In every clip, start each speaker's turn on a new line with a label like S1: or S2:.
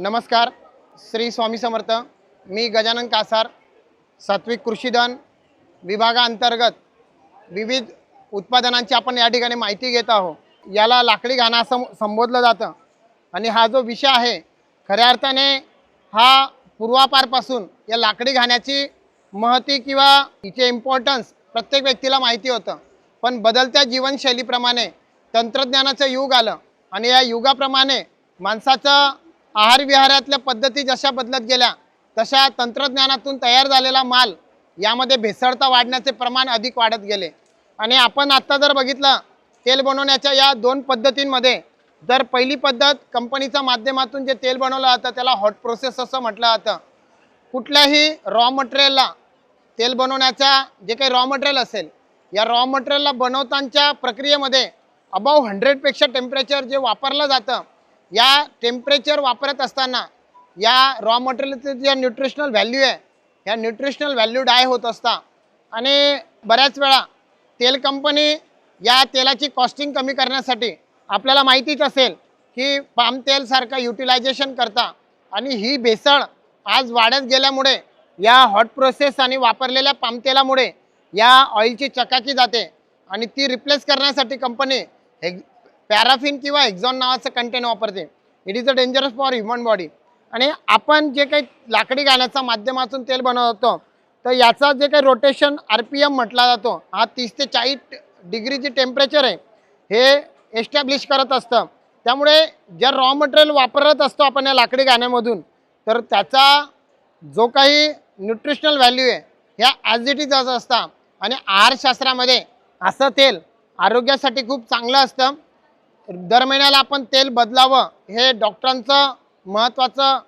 S1: नमस्कार श्री स्वामी समर्थ. मी गजानन कासार सात्विक कृषीधन विभागाअंतर्गत विविध उत्पादनांची आपण या ठिकाणी माहिती घेत आहोत. याला लाकडी घाणा असं संबोधलं जातं. आणि हा जो विषय आहे खऱ्या अर्थाने हा पूर्वापारपासून या लाकडी घाण्याची महती किंवा हिचे इम्पॉर्टन्स प्रत्येक व्यक्तीला माहिती होतं. पण बदलत्या जीवनशैलीप्रमाणे तंत्रज्ञानाचं युग आलं. आणि या युगाप्रमाणे माणसाचं आहार विहारातल्या पद्धती जशा बदलत गेल्या तशा तंत्रज्ञानातून तयार झालेला माल यामध्ये भेसळता वाढण्याचे प्रमाण अधिक वाढत गेले. आणि आपण आत्ता जर बघितलं तेल बनवण्याच्या या दोन पद्धतींमध्ये जर पहिली पद्धत कंपनीच्या माध्यमातून जे तेल बनवलं जातं त्याला हॉट प्रोसेस असं म्हटलं जातं. कुठल्याही रॉ मटेरियलला तेल बनवण्याचा जे काही रॉ मटेरियल असेल या रॉ मटेरियलला बनवतांच्या प्रक्रियेमध्ये अबाव हंड्रेडपेक्षा टेम्परेचर जे वापरलं जातं या टेम्परेचर वापरत असताना या रॉ मटेरियलचं जे न्यूट्रिशनल व्हॅल्यू आहे ह्या न्यूट्रिशनल व्हॅल्यू डाय होत असता. आणि बऱ्याच वेळा तेल कंपनी या तेलाची कॉस्टिंग कमी करण्यासाठी आपल्याला माहितीच असेल की पाम तेलसारखं युटिलायझेशन करता आणि ही भेसळ आज वाढत गेल्यामुळे या हॉट प्रोसेस आणि वापरलेल्या पामतेलामुळे या ऑइलची चकाकी जाते आणि ती रिप्लेस करण्यासाठी कंपनी हे पॅराफिन किंवा एक्झॉन नावाचं कंटेन वापरते. It is a dangerous for human body आणि आपण जे काही लाकडी गाण्याच्या माध्यमातून तेल बनवतो तर याचा जे काही रोटेशन आर पी एम म्हटला जातो हा तीस ते चाळीस डिग्री जे टेम्परेचर आहे. हे एस्टॅब्लिश करत असतं. त्यामुळे जर रॉ मटेरियल वापरत असतो आपण या लाकडी गाण्यामधून तर त्याचा जो काही न्यूट्रिशनल व्हॅल्यू आहे ह्या ॲज इट इज असतं. आणि आहारशास्त्रामध्ये असं तेल आरोग्यासाठी खूप चांगलं असतं. दर महिन्याला आपण तेल बदलावं हे डॉक्टरांचं महत्त्वाचं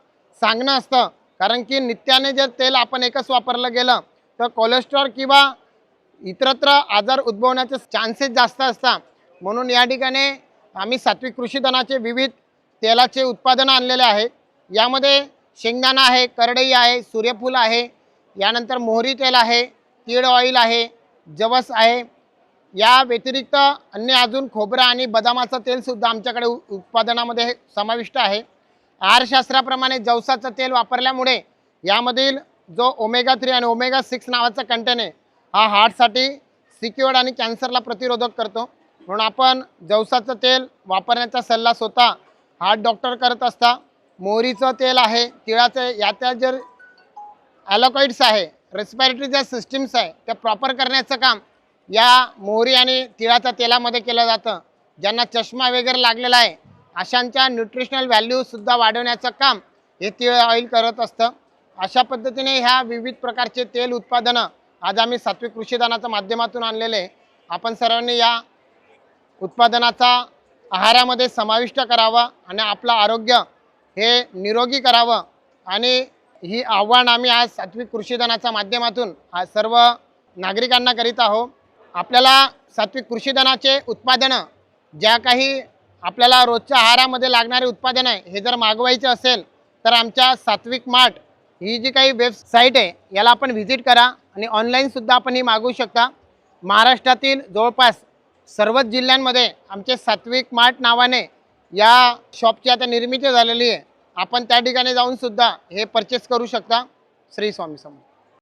S1: सांगणं असतं. कारण की नित्याने जर तेल आपण एकच वापरलं गेलं तर कोलेस्ट्रॉल किंवा इतरत्र आजार उद्भवण्याचे चान्सेस जास्त असतात. म्हणून या ठिकाणी आम्ही सात्विक कृषीधनाचे विविध तेलाचे उत्पादनं आणलेले आहेत यामध्ये शेंगदाणा आहे करडई आहे सूर्यफूल आहे यानंतर मोहरी तेल आहे तीळ ऑइल आहे जवस आहे या व्यतिरिक्त अन्य अजून खोबरं आणि बदामाचं तेलसुद्धा आमच्याकडे उत्पादनामध्ये समाविष्ट आहे. आहारशास्त्राप्रमाणे जवसाचं तेल वापरल्यामुळे यामधील जो ओमेगा थ्री आणि ओमेगा सिक्स नावाचा कंटेन आहे हा हार्टसाठी सिक्युअर्ड आणि कॅन्सरला प्रतिरोधक करतो. म्हणून आपण जवसाचं तेल वापरण्याचा सल्ला स्वतः हार्ट डॉक्टर करत असता मोहरीचं तेल आहे तिळाचं याच्या जर ॲलोकॉइड्स आहे रेस्पिरेटरी ज्या सिस्टीम्स आहे त्या प्रॉपर करण्याचं काम या मोहरी आणि तिळाच्या तेलामध्ये केलं जातं. ज्यांना चष्मा वगैरे लागलेला आहे अशांच्या न्यूट्रिशनल व्हॅल्यूसुद्धा वाढवण्याचं काम हे तिळ ऑइल करत असतं. अशा पद्धतीने ह्या विविध प्रकारचे तेल उत्पादनं आज आम्ही सात्विक कृषीदानाच्या माध्यमातून आणलेले आहे. आपण सर्वांनी या उत्पादनाचा आहारामध्ये समाविष्ट करावा आणि आपलं आरोग्य हे निरोगी करावं आणि ही आव्हान आम्ही आज सात्विक कृषीदानाच्या माध्यमातून आज सर्व नागरिकांना करीत आहोत. आपल्याला सात्विक कृषीधनाचे उत्पादनं ज्या काही आपल्याला रोजच्या आहारामध्ये लागणारे उत्पादनं आहे हे जर मागवायचे असेल तर आमच्या सात्विक मार्ट ही जी काही वेबसाईट आहे याला आपण व्हिजिट करा आणि ऑनलाईनसुद्धा आपण ही मागवू शकता. महाराष्ट्रातील जवळपास सर्वच जिल्ह्यांमध्ये आमचे सात्विक मार्ट नावाने या शॉपची आता निर्मिती झालेली आहे. आपण त्या ठिकाणी जाऊन सुद्धा हे परचेस करू शकता. श्री स्वामी समोर